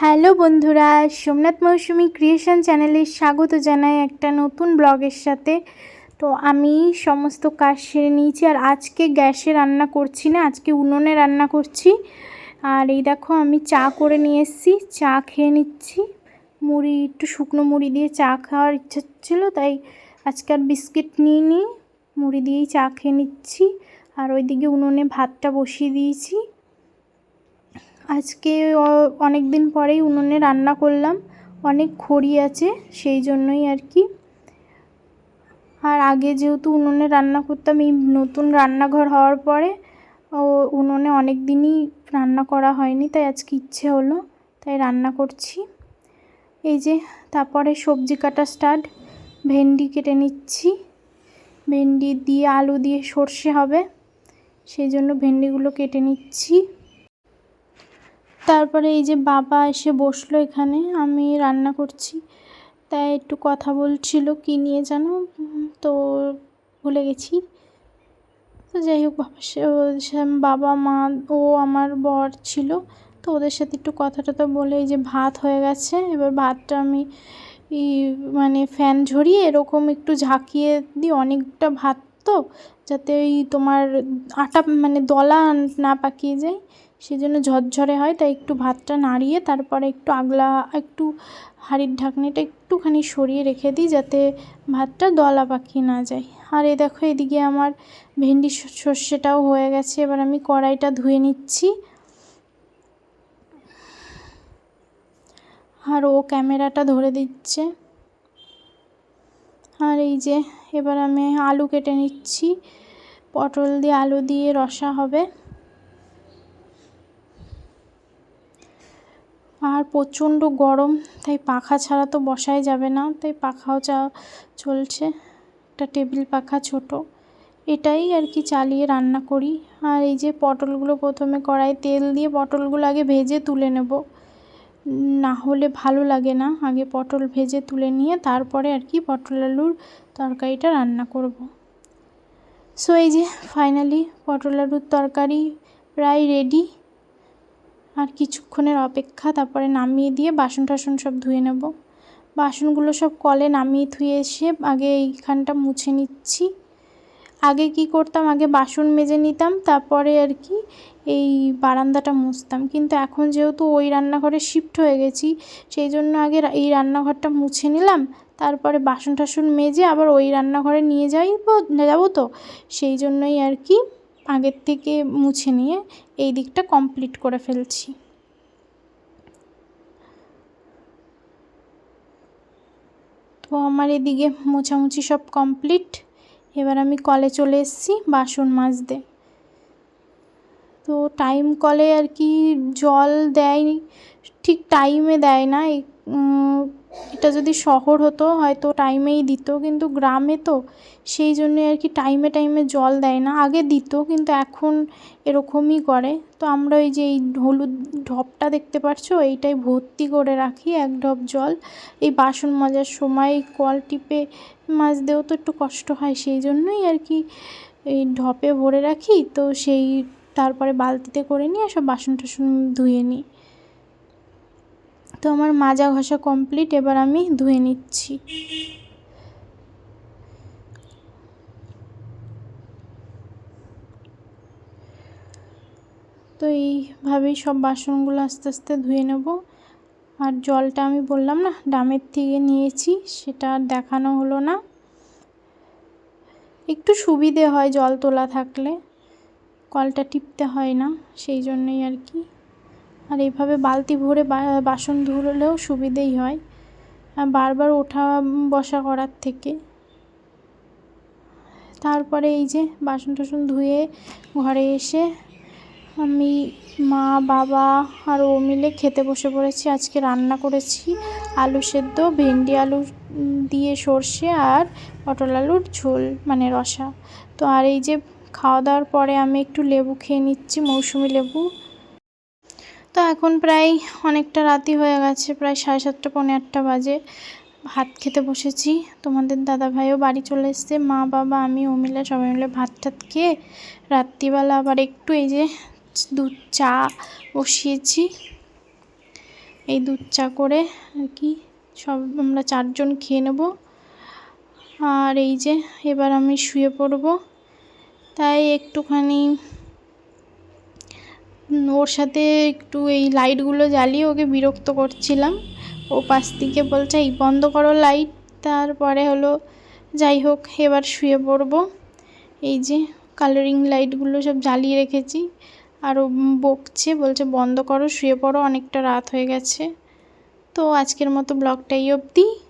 Hello বন্ধুরা, সোমনাথ মৌসুমি creation চ্যানেলে স্বাগত জানাই একটা নতুন ব্লগের সাথে। তো আমি সমস্ত কাজ সেরে নিয়েছি আর আজকে গ্যাসে রান্না করছি না, আজকে উনুনে রান্না করছি। আর এই দেখো আমি চা করে নিয়ে এসেছি, চা খেয়ে নিচ্ছি। মুড়ি, একটু শুকনো মুড়ি দিয়ে চা খাওয়ার ইচ্ছা ছিল, তাই আজকে আর বিস্কিট নিয়ে নিই মুড়ি দিয়েই চা খেয়ে নিচ্ছি। আর ওইদিকে উনুনে ভাতটা বসিয়ে দিয়েছি। আজকে অনেক দিন পরেই উনুনে রান্না করলাম। অনেক খড়ি আছে, সেই জন্যই আর কি। আর আগে যেহেতু উনুনে রান্না করতাম, এই নতুন রান্নাঘর হওয়ার পরে ও, উনুনে অনেক দিনই রান্না করা হয়নি, তাই আজকে ইচ্ছে হলো, তাই রান্না করছি। এই যে, তারপরে সবজি কাটা স্টার্ট, ভেন্ডি কেটে নিচ্ছি। ভেন্ডি দিয়ে আলু দিয়ে সর্ষে হবে, সেই জন্য ভেন্ডিগুলো কেটে নিচ্ছি। তারপরে এই যে বাবা এসে বসল এখানে, আমি রান্না করছি। তাই একটু কথা বলছিল, কি নিয়ে জানো? তো ভুলে গেছি। তো যাই হোক, বাবা বাবা, মা, ও আমার বর ছিল। তো ওদের সাথে একটু কথা টথা বলে, এই যে ভাত হয়ে গেছে, এবার ভাতটা আমি মানে ফ্যান ঝরিয়ে এরকম একটু ঝাঁকিয়ে দিই, অনেকটা ভাত তো, যাতে ওই তোমার আটা মানে দলা না পাকিয়ে যায়। সেই জন্য ঝরঝরে হয়, তাই একটু ভাতটা নাড়িয়ে তারপরে একটু আগলা, একটু হাঁড়ির ঢাকনিটা একটুখানি সরিয়ে রেখে দিই যাতে ভাতটা দলা পাকিয়ে না যায়। আর এ দেখো এদিকে আমার ভেন্ডি সর্ষেটাও হয়ে গেছে, এবার আমি কড়াইটা ধুয়ে নিচ্ছি। আর ও ক্যামেরাটা ধরে দিচ্ছে। আর এই যে, এবার আমি আলু কেটে নিচ্ছি। পটল দিয়ে আলু দিয়ে রসা হবে। আর প্রচণ্ড গরম, তাই পাখা ছাড়া তো বসাই যাবে না। তাই পাখাও চা চলছে, একটা টেবিল পাখা ছোট। এটাই আর কি চালিয়ে রান্না করি। আর এই যে পটলগুলো প্রথমে কড়াই তেল দিয়ে পটলগুলো আগে ভেজে তুলে নেব। না হলে ভালো লাগে না। আগে পটল ভেজে তুলে নিয়ে তারপরে আর কি পটল আলুর তরকারিটা রান্না করব। সো এই যে ফাইনালি পটল আলুর তরকারি প্রায় রেডি আর কিছুক্ষণের অপেক্ষা, তারপরে নামিয়ে দিয়ে বাসন টাসন সব ধুয়ে নেব। বাসনগুলো সব কলে নামিয়ে ধুয়ে এসে আগে এইখানটা মুছে নিচ্ছি। আগে কি করতাম? আগে বাসন মেজে নিতাম, তারপরে আর কি এই বারান্দাটা মুছতাম। কিন্তু এখন যেহেতু ওই রান্নাঘরে শিফট হয়ে গেছি, সেই জন্য আগে এই রান্নাঘরটা মুছে নিলাম, তারপরে বাসন টাসন মেজে আবার ওই রান্নাঘরে নিয়ে যাইব, যাব তো। সেই জন্যই আর কি আগের থেকে মুছে নিয়ে এই দিকটা কমপ্লিট করে ফেলছি। তো আমার এদিকে মোছামুছি সব কমপ্লিট এবার আমি কলে চলে এসেছি বাসন মাজতে। তো টাইম কলে আর কি জল দেয় ঠিক টাইমে দেয় না এটা যদি শহর হতো, হয়তো টাইমেই দিত, কিন্তু গ্রামে তো সেই জন্যে আর কি টাইমে টাইমে জল দেয় না। আগে দিত, কিন্তু এখন এরকমই করে। তো আমরা ওই যে এই হলুদ ঢপটা দেখতে পাচ্ছ এইটাই ভর্তি করে রাখি, এক ঢপ জল। এই বাসন মাজার সময় কল টিপে মাজতেও তো একটু কষ্ট হয়, সেই জন্যই আর কি এই ঢপে ভরে রাখি। তো সেই, তারপরে বালতিতে করে নিয়ে সব বাসন টাসন ধুয়ে নিই। তো আমার মাজা ঘষা কমপ্লিট এবার আমি ধুয়ে নিচ্ছি। তো এইভাবেই সব বাসনগুলো আস্তে আস্তে ধুয়ে নেব। আর জলটা আমি বললাম না, ডামের থেকে নিয়েছি, সেটা আর দেখানো হলো না। একটু সুবিধে হয় জল তোলা থাকলে, কলটা টিপতে হয় না, সেই জন্যই আর কি। আর এইভাবে বালতি ভরে বাসন ধুলেও সুবিধেই হয়। বারবার ওঠা বসা করার থেকে। তারপরে এই যে বাসন টাসন ধুয়ে ঘরে এসে আমি মা, বাবা আর ও মিলে খেতে বসে পড়েছি। আজকে রান্না করেছি আলু সেদ্ধ, ভেন্ডি আলু দিয়ে সর্ষে আর পটল আলুর ঝোল মানে রসা। তো আর এই যে খাওয়া দাওয়ার পরে আমি একটু লেবু খেয়ে নিচ্ছি, মৌসুমি লেবু। তো এখন প্রায় অনেকটা রাতি হয়ে গেছে, প্রায় সাড়ে সাতটা, পৌনে আটটা বাজে। ভাত খেতে বসেছি। তোমাদের দাদা ভাইও বাড়ি চলে এসছে, মা, বাবা, আমি ও মিলে সবাই মিলে ভাত টাত খেয়ে রাত্রিবেলা আবার একটু এই যে দুধ চা বসিয়েছি। এই দুধ চা করে আর কি সব আমরা চারজন খেয়ে নেব। আর এই যে এবার আমি শুয়ে পড়ব। তাই একটুখানি ওর সাথে একটু এই লাইটগুলো জ্বালিয়ে ওকে বিরক্ত করছিলাম। ও পাশ থেকে বলছে, এই, বন্ধ করো লাইট। তারপরে হলো, যাই হোক, এবার শুয়ে পড়ব। এই যে কালারিং লাইটগুলো সব জ্বালিয়ে রেখেছি। আর ও বকছে, বলছে, বন্ধ করো, শুয়ে পড়ো, অনেকটা রাত হয়ে গেছে। তো আজকের মতো ব্লগটা এই অবধি।